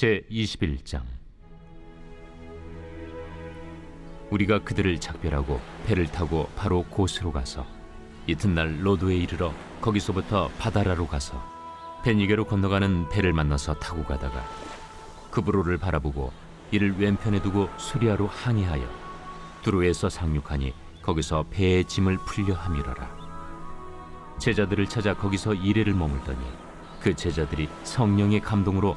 제 21장. 우리가 그들을 작별하고 배를 타고 바로 곳으로 가서 이튿날 로도에 이르러 거기서부터 바다라로 가서 베니게로 건너가는 배를 만나서 타고 가다가 그브로를 바라보고 이를 왼편에 두고 수리아로 항해하여 두로에서 상륙하니 거기서 배의 짐을 풀려 함이러라. 제자들을 찾아 거기서 이래를 머물더니 그 제자들이 성령의 감동으로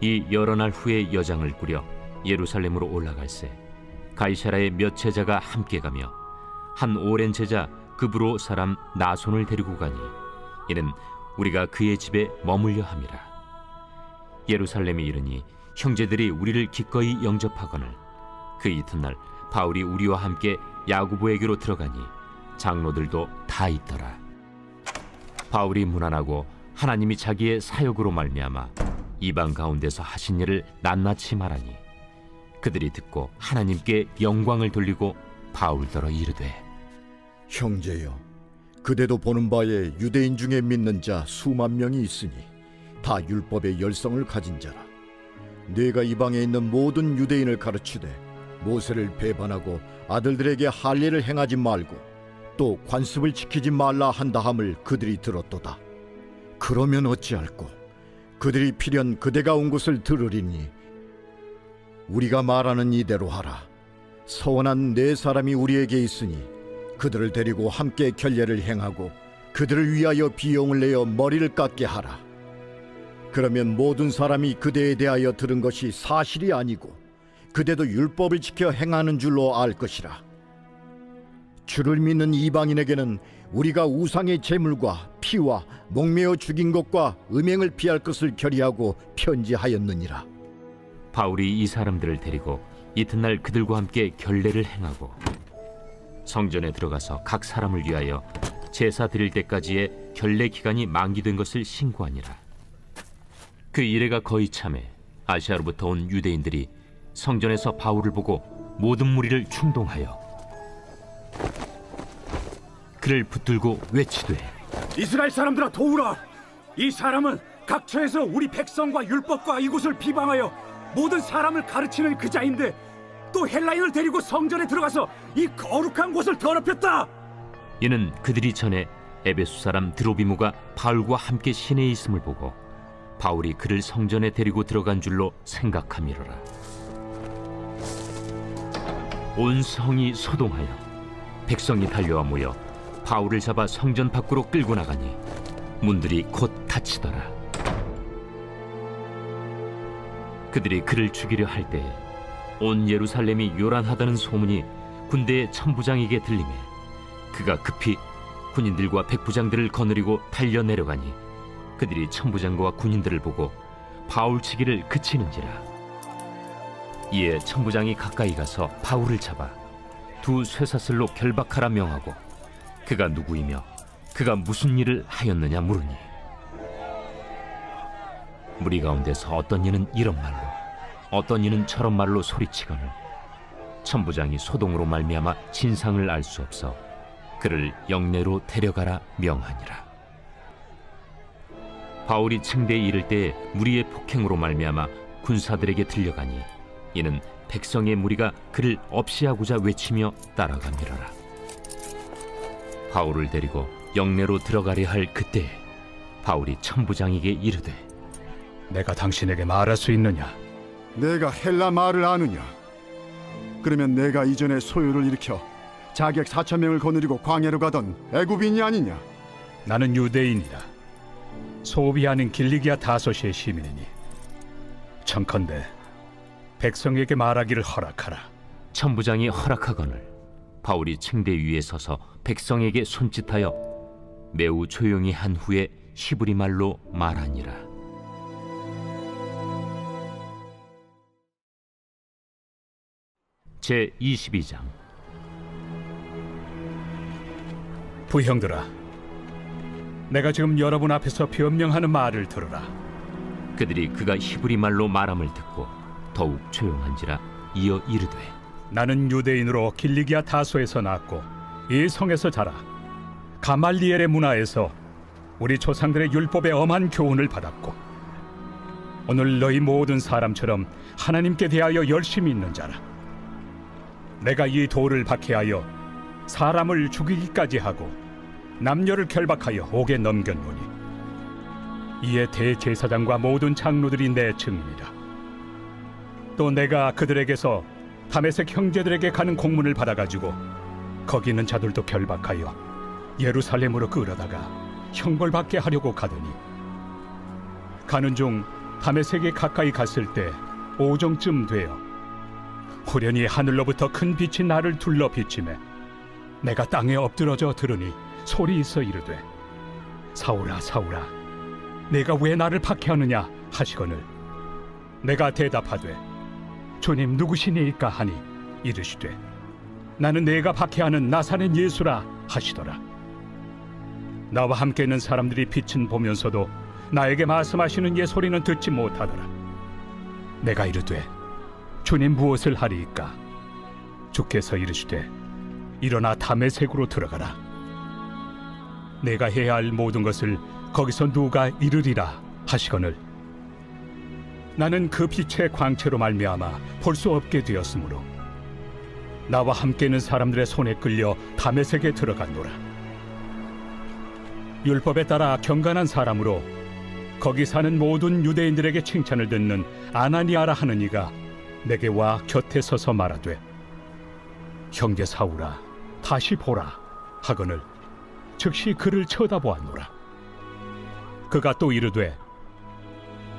이 여러 날 후에 여장을 꾸려 예루살렘으로 올라갈새 가이사라의 몇 제자가 함께 가며 한 오랜 제자 급으로 사람 나손을 데리고 가니 이는 우리가 그의 집에 머물려 함이라. 예루살렘에 이르니 형제들이 우리를 기꺼이 영접하거늘 그 이튿날 바울이 우리와 함께 야구보에게로 들어가니 장로들도 다 있더라. 바울이 무난하고 하나님이 자기의 사역으로 말미암아 이방 가운데서 하신 일을 낱낱이 말하니 그들이 듣고 하나님께 영광을 돌리고 바울더러 이르되 형제여, 그대도 보는 바에 유대인 중에 믿는 자 수만 명이 있으니 다 율법의 열성을 가진 자라. 네가 이방에 있는 모든 유대인을 가르치되 모세를 배반하고 아들들에게 할례를 행하지 말고 또 관습을 지키지 말라 한다함을 그들이 들었도다. 그러면 어찌할꼬? 그들이 필연 그대가 온 곳을 들으리니 우리가 말하는 이대로 하라. 서원한 네 사람이 우리에게 있으니 그들을 데리고 함께 결례를 행하고 그들을 위하여 비용을 내어 머리를 깎게 하라. 그러면 모든 사람이 그대에 대하여 들은 것이 사실이 아니고 그대도 율법을 지켜 행하는 줄로 알 것이라. 주를 믿는 이방인에게는 우리가 우상의 제물과 피와 목매어 죽인 것과 음행을 피할 것을 결의하고 편지하였느니라. 바울이 이 사람들을 데리고 이튿날 그들과 함께 결례를 행하고 성전에 들어가서 각 사람을 위하여 제사 드릴 때까지의 결례 기간이 만기된 것을 신고하니라. 그 이래가 거의 참에 아시아로부터 온 유대인들이 성전에서 바울을 보고 모든 무리를 충동하여 그를 붙들고 외치되 이스라엘 사람들아 도우라 이 사람은 각처에서 우리 백성과 율법과 이곳을 비방하여 모든 사람을 가르치는 그 자인데 또 헬라인을 데리고 성전에 들어가서 이 거룩한 곳을 더럽혔다 이는 그들이 전에 에베소 사람 드로비무가 바울과 함께 시내에 있음을 보고 바울이 그를 성전에 데리고 들어간 줄로 생각함이로라. 온 성이 소동하여 백성이 달려와 모여 바울을 잡아 성전 밖으로 끌고 나가니 문들이 곧 닫히더라. 그들이 그를 죽이려 할 때에 온 예루살렘이 요란하다는 소문이 군대의 천부장에게 들리매 그가 급히 군인들과 백부장들을 거느리고 달려 내려가니 그들이 천부장과 군인들을 보고 바울 치기를 그치는지라 이에 천부장이 가까이 가서 바울을 잡아 두 쇠사슬로 결박하라 명하고 그가 누구이며 그가 무슨 일을 하였느냐 물으니 무리 가운데서 어떤 이는 이런 말로 어떤 이는 저런 말로 소리치거늘 천부장이 소동으로 말미암아 진상을 알 수 없어 그를 영내로 데려가라 명하니라. 바울이 층대에 이를 때 무리의 폭행으로 말미암아 군사들에게 들려가니 이는 백성의 무리가 그를 없이 하고자 외치며 따라가미러라. 바울을 데리고 영내로 들어가려 할 그때 바울이 천부장에게 이르되 내가 당신에게 말할 수 있느냐? 내가 헬라 말을 아느냐? 그러면 내가 이전에 소요를 일으켜 자객 4천 명을 거느리고 광야로 가던 애굽인이 아니냐? 나는 유대인이다. 소비 아닌 길리기아 다소시의 시민이니 청컨대 백성에게 말하기를 허락하라. 천부장이 허락하거늘 바울이 층대 위에 서서 백성에게 손짓하여 매우 조용히 한 후에 히브리 말로 말하니라. 제 22장 부형들아, 내가 지금 여러분 앞에서 변명하는 말을 들으라. 그들이 그가 히브리 말로 말함을 듣고 더욱 조용한지라 이어 이르되 나는 유대인으로 길리기아 다소에서 낳았고 이 성에서 자라. 가말리엘의 문화에서 우리 조상들의 율법의 엄한 교훈을 받았고 오늘 너희 모든 사람처럼 하나님께 대하여 열심히 있는 자라. 내가 이 돌을 박해하여 사람을 죽이기까지 하고 남녀를 결박하여 옥에 넘겼노니 이에 대제사장과 모든 장로들이 내 증인이라. 또 내가 그들에게서 다메섹 형제들에게 가는 공문을 받아가지고 거기 있는 자들도 결박하여 예루살렘으로 끌어다가 형벌받게 하려고 가더니 가는 중 다메섹에 가까이 갔을 때 오정쯤 되어 후련히 하늘로부터 큰 빛이 나를 둘러 비치매 내가 땅에 엎드러져 들으니 소리 있어 이르되 사울아 사울아 내가 왜 나를 박해하느냐 하시거늘 내가 대답하되 주님 누구시니까 하니 이르시되 나는 내가 박해하는 나사렛 예수라 하시더라. 나와 함께 있는 사람들이 빛은 보면서도 나에게 말씀하시는 예 소리는 듣지 못하더라. 내가 이르되 주님 무엇을 하리이까? 주께서 이르시되 일어나 담의색으로 들어가라. 내가 해야 할 모든 것을 거기서 누가 이르리라 하시거늘 나는 그 빛의 광채로 말미암아 볼 수 없게 되었으므로 나와 함께 있는 사람들의 손에 끌려 담에색에 들어갔노라. 율법에 따라 경건한 사람으로 거기 사는 모든 유대인들에게 칭찬을 듣는 아나니아라 하는 이가 내게 와 곁에 서서 말하되 형제 사울아 다시 보라 하거늘 즉시 그를 쳐다보았노라. 그가 또 이르되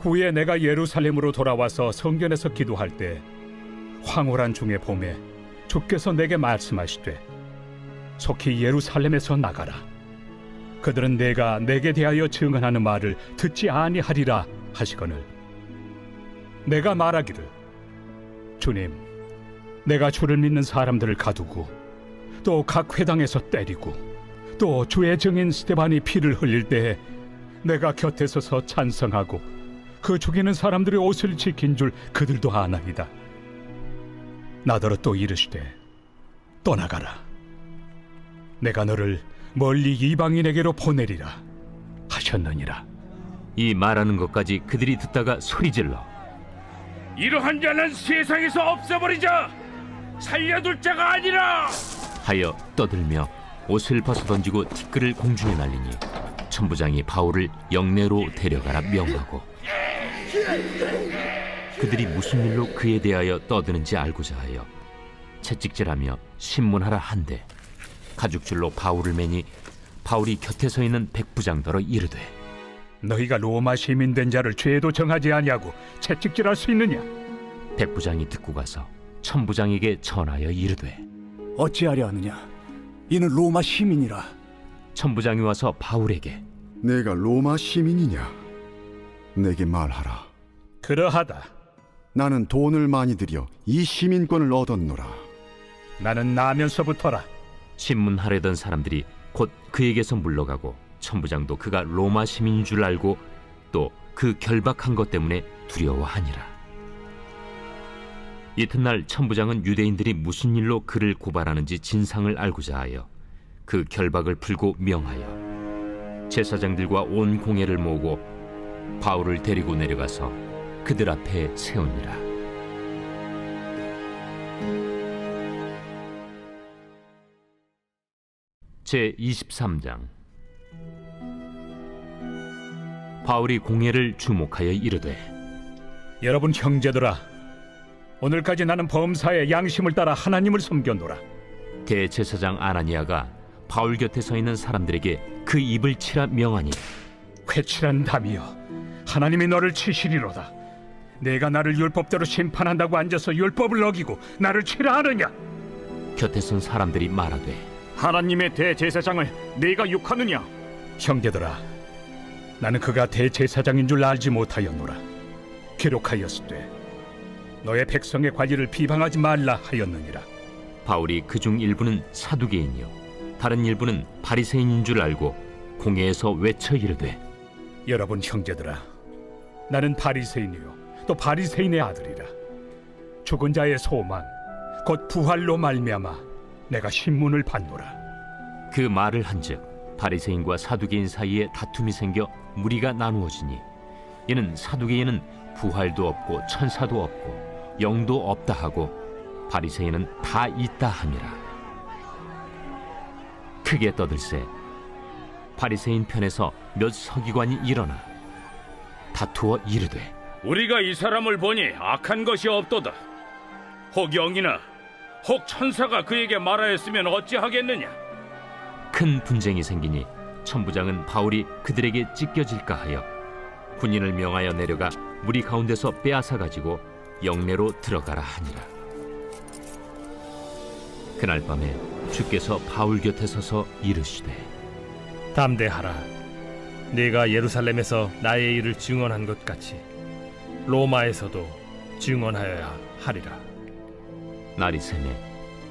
후에 내가 예루살렘으로 돌아와서 성전에서 기도할 때 황홀한 중에 봄에 주께서 내게 말씀하시되 속히 예루살렘에서 나가라. 그들은 내가 내게 대하여 증언하는 말을 듣지 아니하리라 하시거늘. 내가 말하기를 주님 내가 주를 믿는 사람들을 가두고 또 각 회당에서 때리고 또 주의 증인 스테반이 피를 흘릴 때에 내가 곁에 서서 찬성하고 그 죽이는 사람들의 옷을 지킨 줄 그들도 아나이다. 나더러 또 이르시되 떠나가라. 내가 너를 멀리 이방인에게로 보내리라 하셨느니라. 이 말하는 것까지 그들이 듣다가 소리질러 이러한 자는 세상에서 없애버리자. 살려둘 자가 아니라. 하여 떠들며 옷을 벗어 던지고 티끌을 공중에 날리니 천부장이 바울을 영내로 데려가라 명하고 그들이 무슨 일로 그에 대하여 떠드는지 알고자 하여 채찍질하며 신문하라 한데 가죽줄로 바울을 매니 바울이 곁에 서 있는 백부장더러 이르되 너희가 로마 시민 된 자를 죄도 정하지 아니하고 채찍질할 수 있느냐? 백부장이 듣고 가서 천부장에게 전하여 이르되 어찌하려 하느냐? 이는 로마 시민이라. 천부장이 와서 바울에게 내가 로마 시민이냐? 내게 말하라. 그러하다. 나는 돈을 많이 들여 이 시민권을 얻었노라. 나는 나면서부터라. 신문하려던 사람들이 곧 그에게서 물러가고 천부장도 그가 로마 시민인 줄 알고 또 그 결박한 것 때문에 두려워하니라. 이튿날 천부장은 유대인들이 무슨 일로 그를 고발하는지 진상을 알고자 하여 그 결박을 풀고 명하여 제사장들과 온 공회를 모으고 바울을 데리고 내려가서 그들 앞에 세우니라. 제 23장 바울이 공회를 주목하여 이르되 여러분 형제들아, 오늘까지 나는 범사에 양심을 따라 하나님을 섬겼노라. 대제사장 아나니아가 바울 곁에 서 있는 사람들에게 그 입을 치라 명하니 회칠한 담이여, 하나님이 너를 치시리로다. 내가 나를 율법대로 심판한다고 앉아서 율법을 어기고 나를 치라 하느냐? 곁에 선 사람들이 말하되 하나님의 대제사장을 네가 욕하느냐? 형제들아, 나는 그가 대제사장인 줄 알지 못하였노라. 기록하였으되 너의 백성의 관리를 비방하지 말라 하였느니라. 바울이 그 중 일부는 사두개인이요 다른 일부는 바리새인인 줄 알고 공회에서 외쳐 이르되 여러분 형제들아, 나는 바리새인이요 또 바리새인의 아들이라. 죽은 자의 소망, 곧 부활로 말미암아 내가 신문을 받노라. 그 말을 한즉 바리새인과 사두개인 사이에 다툼이 생겨 무리가 나누어지니 이는 사두개인은 부활도 없고 천사도 없고 영도 없다 하고 바리새인은 다 있다 함이라 크게 떠들세 바리새인 편에서 몇 서기관이 일어나 다투어 이르되 우리가 이 사람을 보니 악한 것이 없도다. 혹 영이나 혹 천사가 그에게 말하였으면 어찌하겠느냐? 큰 분쟁이 생기니 천부장은 바울이 그들에게 찢겨질까 하여 군인을 명하여 내려가 무리 가운데서 빼앗아 가지고 영내로 들어가라 하니라. 그날 밤에 주께서 바울 곁에 서서 이르시되 담대하라. 네가 예루살렘에서 나의 일을 증언한 것 같이 로마에서도 증언하여야 하리라. 날이 새매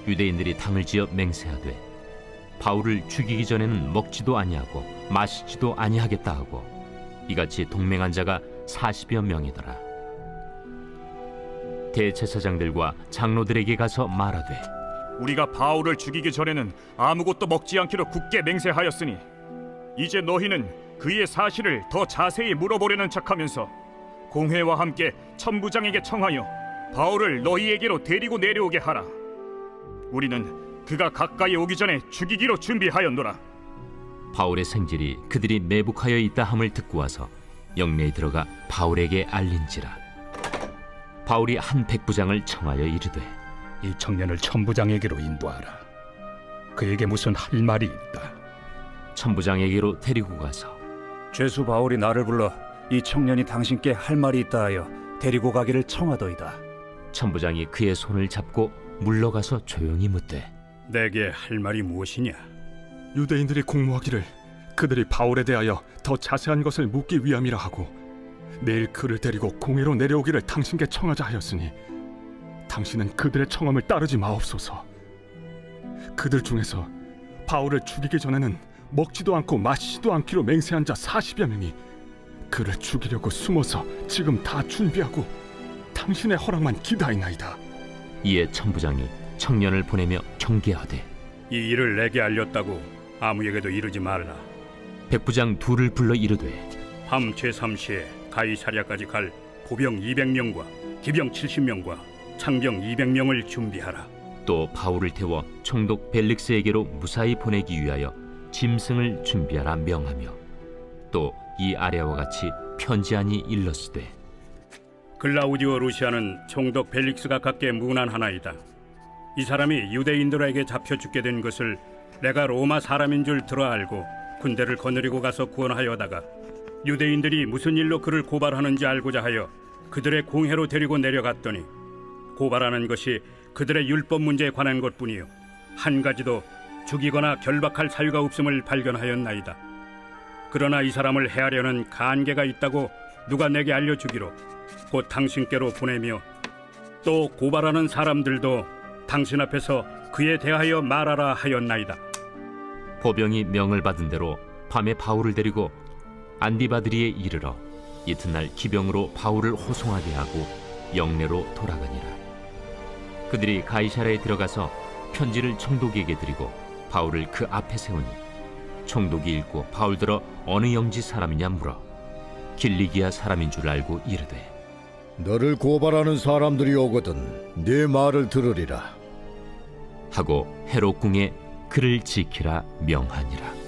유대인들이 당을 지어 맹세하되 바울을 죽이기 전에는 먹지도 아니하고 마시지도 아니하겠다 하고 이같이 동맹한 자가 40여 명이더라. 대제사장들과 장로들에게 가서 말하되 우리가 바울을 죽이기 전에는 아무것도 먹지 않기로 굳게 맹세하였으니 이제 너희는 그의 사실을 더 자세히 물어보려는 척하면서 공회와 함께 천부장에게 청하여 바울을 너희에게로 데리고 내려오게 하라. 우리는 그가 가까이 오기 전에 죽이기로 준비하였노라. 바울의 생질이 그들이 매복하여 있다 함을 듣고 와서 영내에 들어가 바울에게 알린지라 바울이 한 백부장을 청하여 이르되 이 청년을 천부장에게로 인도하라. 그에게 무슨 할 말이 있다. 천부장에게로 데리고 가서 죄수 바울이 나를 불러 이 청년이 당신께 할 말이 있다 하여 데리고 가기를 청하더이다. 천부장이 그의 손을 잡고 물러가서 조용히 묻되 내게 할 말이 무엇이냐? 유대인들이 공모하기를 그들이 바울에 대하여 더 자세한 것을 묻기 위함이라 하고 내일 그를 데리고 공회로 내려오기를 당신께 청하자 하였으니 당신은 그들의 청함을 따르지 마옵소서. 그들 중에서 바울을 죽이기 전에는 먹지도 않고 마시지도 않기로 맹세한 자 40여 명이 그를 죽이려고 숨어서 지금 다 준비하고 당신의 허락만 기다리나이다. 이에 천부장이 청년을 보내며 경계하되 이 일을 내게 알렸다고 아무에게도 이르지 말라. 백부장 둘을 불러 이르되 밤 제3시에 가이사랴까지 갈 보병 200명과 기병 70명과 창병 200명을 준비하라. 또 바울을 태워 총독 벨릭스에게로 무사히 보내기 위하여 짐승을 준비하라 명하며 또 이 아래와 같이 편지안이 일렀으되 글라우디오 루시아는 총독 벨릭스가 갖게 무난하나이다. 이 사람이 유대인들에게 잡혀 죽게 된 것을 내가 로마 사람인 줄 들어 알고 군대를 거느리고 가서 구원하여다가 유대인들이 무슨 일로 그를 고발하는지 알고자 하여 그들의 공회로 데리고 내려갔더니 고발하는 것이 그들의 율법 문제에 관한 것뿐이요 한 가지도 죽이거나 결박할 사유가 없음을 발견하였나이다. 그러나 이 사람을 해하려는 간계가 있다고 누가 내게 알려주기로 곧 당신께로 보내며 또 고발하는 사람들도 당신 앞에서 그에 대하여 말하라 하였나이다. 보병이 명을 받은 대로 밤에 바울을 데리고 안디바드리에 이르러 이튿날 기병으로 바울을 호송하게 하고 영내로 돌아가니라. 그들이 가이사라에 들어가서 편지를 총독에게 드리고 바울을 그 앞에 세우니 총독이 읽고 바울들어 어느 영지 사람이냐 물어 길리기아 사람인 줄 알고 이르되 너를 고발하는 사람들이 오거든 네 말을 들으리라. 하고 헤롯 궁에 그를 지키라 명하니라.